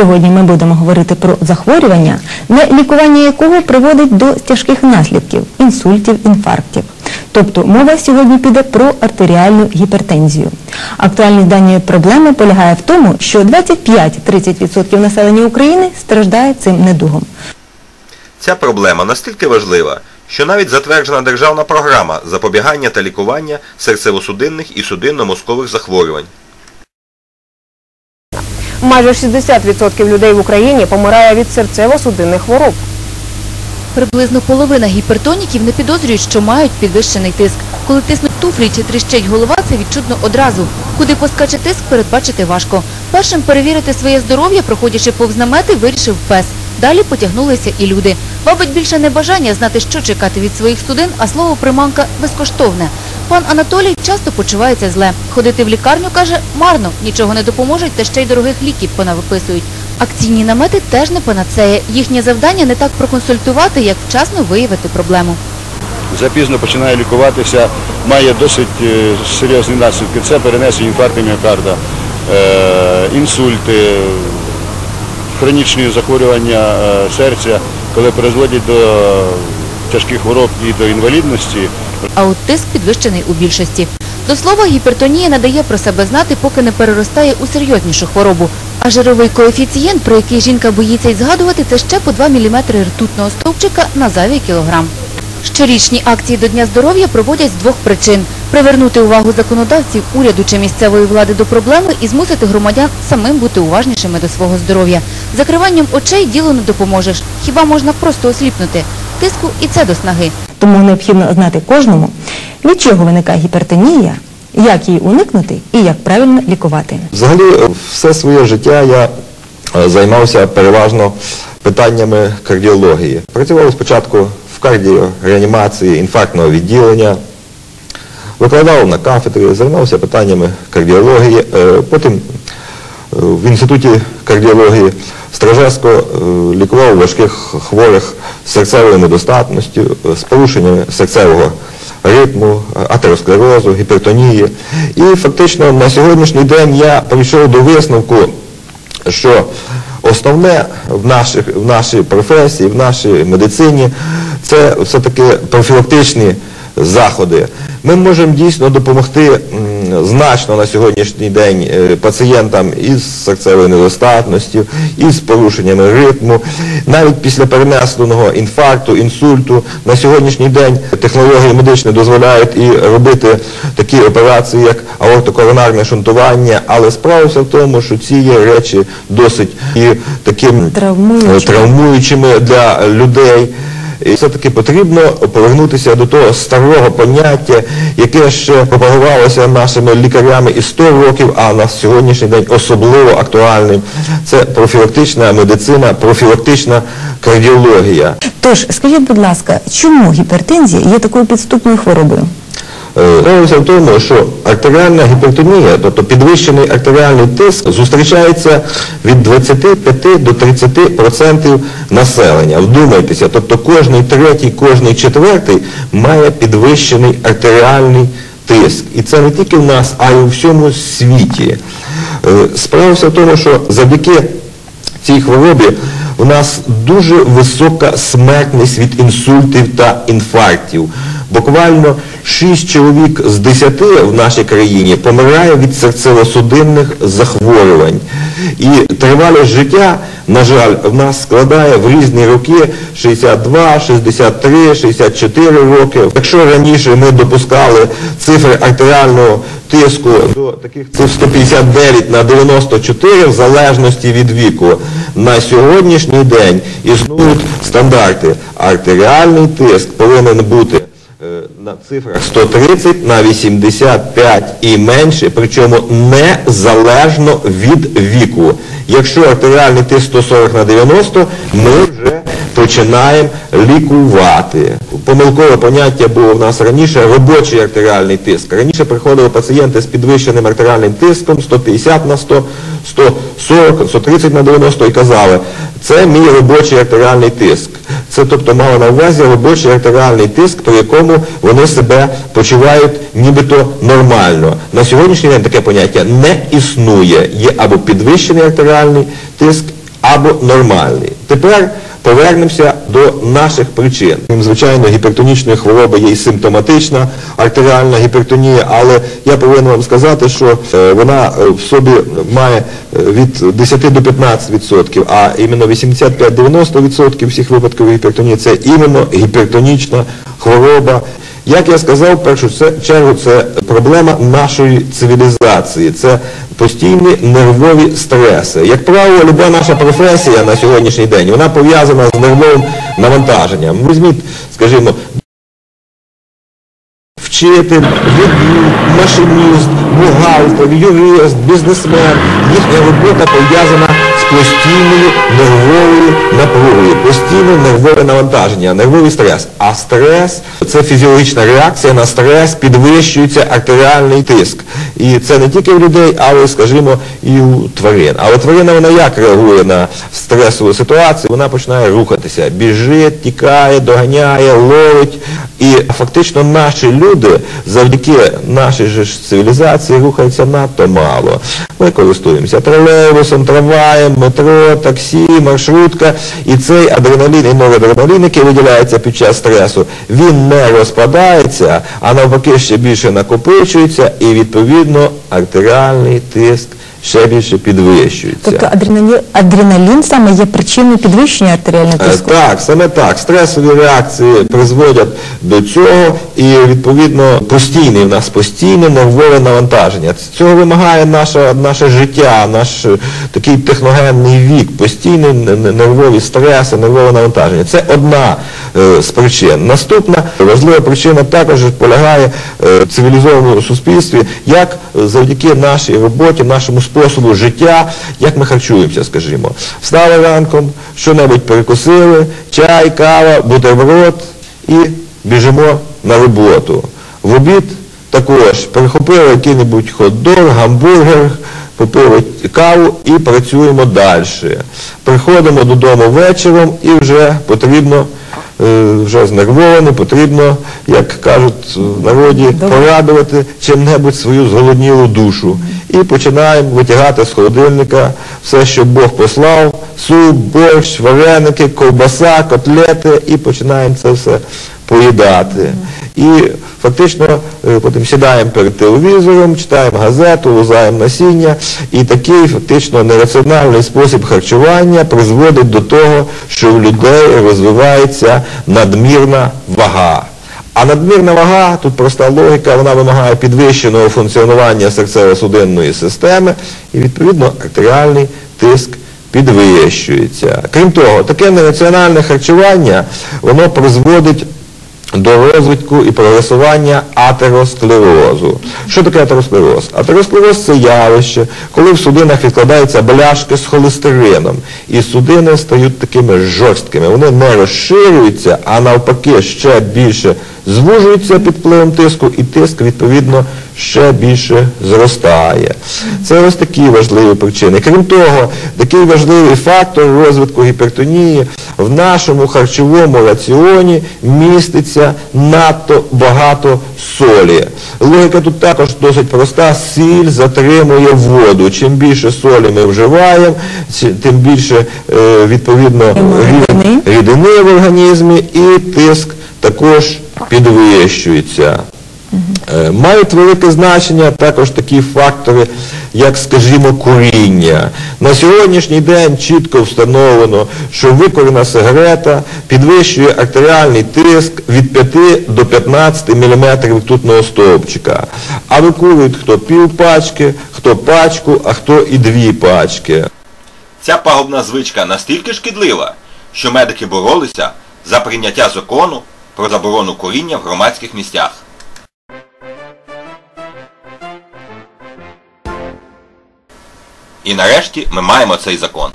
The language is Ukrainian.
Сьогодні ми будемо говорити про захворювання, не лікування якого приводить до тяжких наслідків інсультів, інфарктів. Тобто мова сьогодні піде про артеріальну гіпертензію. Актуальність даної проблеми полягає в тому, що 25-30% населення України страждає цим недугом. Ця проблема настільки важлива, що навіть затверджена державна програма запобігання та лікування серцево-судинних і судинно-мозкових захворювань. Майже 60% людей в Україні помирає від серцево-судинних хвороб. Приблизно половина гіпертоніків не підозрюють, що мають підвищений тиск. Коли тиснуть туфлі чи тріщить голова, це відчутно одразу. Куди поскаче тиск, передбачити важко. Першим перевірити своє здоров'я, проходячи повз намети, вирішив пес. Далі потягнулися і люди. Бабить більше не бажання знати, що чекати від своїх судин, а слово приманка безкоштовне. Пан Анатолій часто почувається зле. Ходити в лікарню, каже, марно, нічого не допоможуть, та ще й дорогих ліків понавиписують. Акційні намети теж не панацея. Їхнє завдання не так проконсультувати, як вчасно виявити проблему. запізно починає лікуватися, має досить е, серйозні наслідки. Це перенесення інфаркту міокарда, е, інсульти, хронічні захворювання е, серця, коли призводять до тяжких хвороб і до інвалідності. А от тиск підвищений у більшості. До слова, гіпертонія надає про себе знати, поки не переростає у серйознішу хворобу. А жировий коефіцієнт, про який жінка боїться й згадувати, це ще по 2 мм ртутного стовпчика на зайвий кілограм. Щорічні акції до Дня здоров'я проводять з двох причин – привернути увагу законодавців, уряду чи місцевої влади до проблеми і змусити громадян самим бути уважнішими до свого здоров'я. Закриванням очей ділу не допоможеш. Хіба можна просто осліпнути? Тиску і це до снаги. Тому необхідно знати кожному, від чого виникає гіпертонія, як її уникнути і як правильно лікувати. Взагалі, е, все своє життя я е, займався переважно питаннями кардіології. Працював спочатку в кардіореанімації інфарктного відділення, викладав на кафедрі, займався питаннями кардіології, е, потім в інституті кардіології Стражевсько е, лікував важких хворих серцевою недостатністю, е, з порушеннями серцевого ритму, е, атеросклерозу, гіпертонії. І фактично на сьогоднішній день я прийшов до висновку, що основне в, наших, в нашій професії, в нашій медицині це все-таки профілактичні заходи. Ми можемо дійсно допомогти значно на сьогоднішній день е, пацієнтам із серцевою недостатністю, із порушеннями ритму, навіть після перенесеного інфаркту, інсульту. На сьогоднішній день технології медичні дозволяють і робити такі операції, як аортокоронарне шунтування, але справа вся в тому, що ці є речі досить і таким травмуючими для людей. І все-таки потрібно повернутися до того старого поняття, яке ще пропагувалося нашими лікарями і 100 років, а на сьогоднішній день особливо актуальним. Це профілактична медицина, профілактична кардіологія. Тож, скажіть, будь ласка, чому гіпертензія є такою підступною хворобою? Вся в тому, що артеріальна гіпертонія, тобто підвищений артеріальний тиск, зустрічається від 25 до 30% населення. Вдумайтеся, тобто кожний третій, кожний четвертий має підвищений артеріальний тиск. І це не тільки в нас, а й у всьому світі. Е, Справа в тому, що завдяки цій хворобі у нас дуже висока смертність від інсультів та інфарктів. Буквально 6 чоловік з 10 в нашій країні помирає від серцево-судинних захворювань. І тривалість життя, на жаль, в нас складає в різні роки 62, 63, 64 роки. Якщо раніше ми допускали цифри артеріального тиску до таких цифр 159 на 94 в залежності від віку. На сьогоднішній день існують стандарти. Артеріальний тиск повинен бути на цифрах 130 на 85 і менше, причому незалежно від віку. Якщо артеріальний тиск 140 на 90, ми вже починаємо лікувати. Помилкове поняття було в нас раніше робочий артеріальний тиск. Раніше приходили пацієнти з підвищеним артеріальним тиском 150 на 100, 140, 130 на 90 і казали, це мій робочий артеріальний тиск. Це тобто мало на увазі робочий артеріальний тиск, по якому вони себе почувають нібито нормально. На сьогоднішній день таке поняття не існує. Є або підвищений артеріальний тиск, або нормальний. Тепер повернемося до наших причин. Звичайно, гіпертонічна хвороба є і симптоматична артеріальна гіпертонія, але я повинен вам сказати, що е, вона е, в собі має е, від 10 до 15%, а іменно 85-90% всіх випадків гіпертонії це іменно гіпертонічна хвороба. Як я сказав, в першу чергу це проблема нашої цивілізації, це постійні нервові стреси. Як правило, люба наша професія на сьогоднішній день вона пов'язана з нервовим навантаженням. Візьміть, скажімо, вчитель, машиніст, бухгалтер, юрист, бізнесмен. Їхня робота пов'язана постійною нервовою напругою, постійне нервове навантаження, нервовий стрес. А стрес це фізіологічна реакція на стрес, підвищується артеріальний тиск. І це не тільки в людей, але, скажімо, і у тварин. Але тварина вона як реагує на стресову ситуацію? Вона починає рухатися, біжить, тікає, доганяє, ловить. І фактично наші люди завдяки нашій же цивілізації рухаються надто мало. Ми користуємося тролейбусом, трамваєм, метро, таксі, маршрутка. І цей адреналін і норадреналін, який виділяється під час стресу, він не розпадається, а навпаки ще більше накопичується і відповідно артеріальний тиск ще більше підвищується. Тобто адреналін, адреналін саме є причиною підвищення артеріального Е, тиску? Так, саме так. Стресові реакції призводять до цього і відповідно постійне в нас постійне нервове навантаження. Цього вимагає наше, наше життя, наш е, такий техногенний вік, постійні нервові стреси, нервове навантаження. Це одна е, з причин. Наступна важлива причина також полягає е, в цивілізованому суспільстві, як завдяки нашій роботі, нашому способу життя, як ми харчуємося, скажімо. Встали ранком, що-небудь перекусили, чай, кава, бутерброд і біжимо на роботу. В обід також перехопили який-небудь хот-дог, гамбургер, попили каву і працюємо далі. Приходимо додому вечором і вже потрібно е, вже знервований, потрібно, як кажуть в народі, порадувати чим-небудь свою зголоднілу душу. І починаємо витягати з холодильника все, що Бог послав, суп, борщ, вареники, ковбаса, котлети, і починаємо це все поїдати. І фактично е, потім сідаємо перед телевізором, читаємо газету, лузаємо насіння, і такий фактично нераціональний спосіб харчування призводить до того, що в людей розвивається надмірна вага. А надмірна вага, тут проста логіка, вона вимагає підвищеного функціонування серцево-судинної системи і відповідно артеріальний тиск підвищується. Крім того, таке нераціональне харчування, воно призводить до розвитку і прогресування атеросклерозу. Що таке атеросклероз? Атеросклероз це явище, коли в судинах відкладаються бляшки з холестерином, і судини стають такими жорсткими. Вони не розширюються, а навпаки ще більше звужуються під впливом тиску, і тиск, відповідно, ще більше зростає. Це ось такі важливі причини. Крім того, такий важливий фактор розвитку гіпертонії в нашому харчовому раціоні міститься надто багато солі. Логіка тут також досить проста. Сіль затримує воду. Чим більше солі ми вживаємо, тим більше е, відповідно Рідини. рідини в організмі і тиск також підвищується. Е, Мають велике значення також такі фактори, як, скажімо, куріння. На сьогоднішній день чітко встановлено, що викорена сигарета підвищує артеріальний тиск від 5 до 15 мм ртутного стовпчика. А викурюють хто пів пачки, хто пачку, а хто і дві пачки. Ця пагубна звичка настільки шкідлива, що медики боролися за прийняття закону про заборону куріння в громадських місцях. І нарешті ми маємо цей закон.